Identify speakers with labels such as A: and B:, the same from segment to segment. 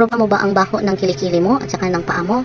A: Naproba mo ba ang baho ng kilikili mo at saka ng paa mo?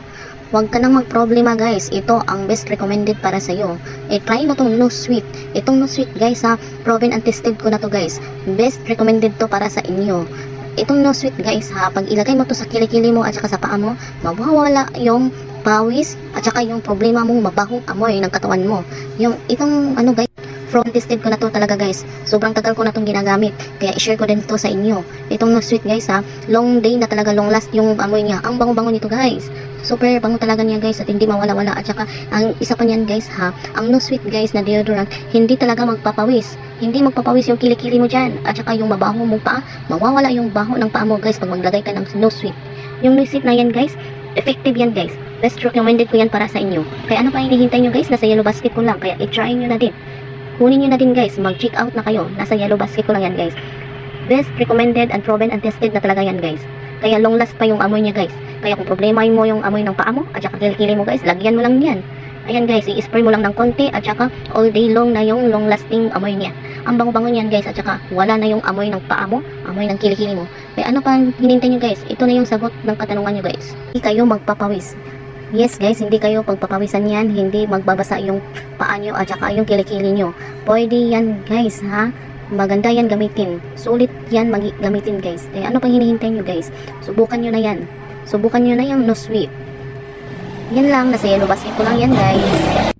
A: Huwag ka nang magproblema guys. Ito ang best recommended para sa iyo. E try mo tong no sweet. Itong no sweet guys ha, proven and tested ko na to guys. Best recommended to para sa inyo. Itong no sweet guys ha, pag ilagay mo to sa kilikili mo at saka sa paa mo, mawawala yung pawis at saka yung problema mong mabahong amoy ng katawan mo. Yung itong ano guys, from tested ko na to talaga guys. Sobrang tagal ko na tong ginagamit. Kaya i-share ko din to sa inyo. Itong sweet guys ha, long day na talaga long last yung amoy niya. Ang bango-bango nito guys. Super bango talaga niya guys at hindi mawala-wala at saka ang isa pa niyan guys ha, ang no sweet guys na deodorant hindi talaga magpapawis. Hindi magpapawis yung kilikili mo dyan at saka yung mabaho mong paa, mawawala yung baho ng paa mo guys pag maglagay ka ng no sweet. Yung no sweet na yan guys, effective yan guys. Best recommended ko yan para sa inyo. Kaya ano pa hinihintay nyo guys? Nasa yellow basket ko lang. Kaya i-try nyo na din. Kunin nyo na din guys. Mag-check out na kayo. Nasa yellow basket ko lang yan guys. Best recommended and proven and tested na talaga yan guys. Kaya long last pa yung amoy niya guys. Kaya kung problema mo yung amoy ng paa mo at saka kilikili mo guys, lagyan mo lang yan. Ayan guys, i-spray mo lang ng konti at saka all day long na yung long lasting amoy niya. Ang bango-bango niyan guys at saka wala na yung amoy ng paa mo, amoy ng kilikili mo. Kaya ano pa hinintay nyo guys? Ito na yung sagot ng katanungan nyo guys. Hindi kayo magpapawis. Yes guys, hindi kayo pagpapawisan yan, hindi magbabasa yung paa nyo at saka yung kilikili nyo. Pwede yan guys ha. Maganda yan gamitin. Sulit yan gamitin guys. Kaya ano pang hinihintay nyo guys? Subukan nyo na yan. Subukan nyo na yung no sweet. Yan lang, nasa yellow basket ko lang yan guys.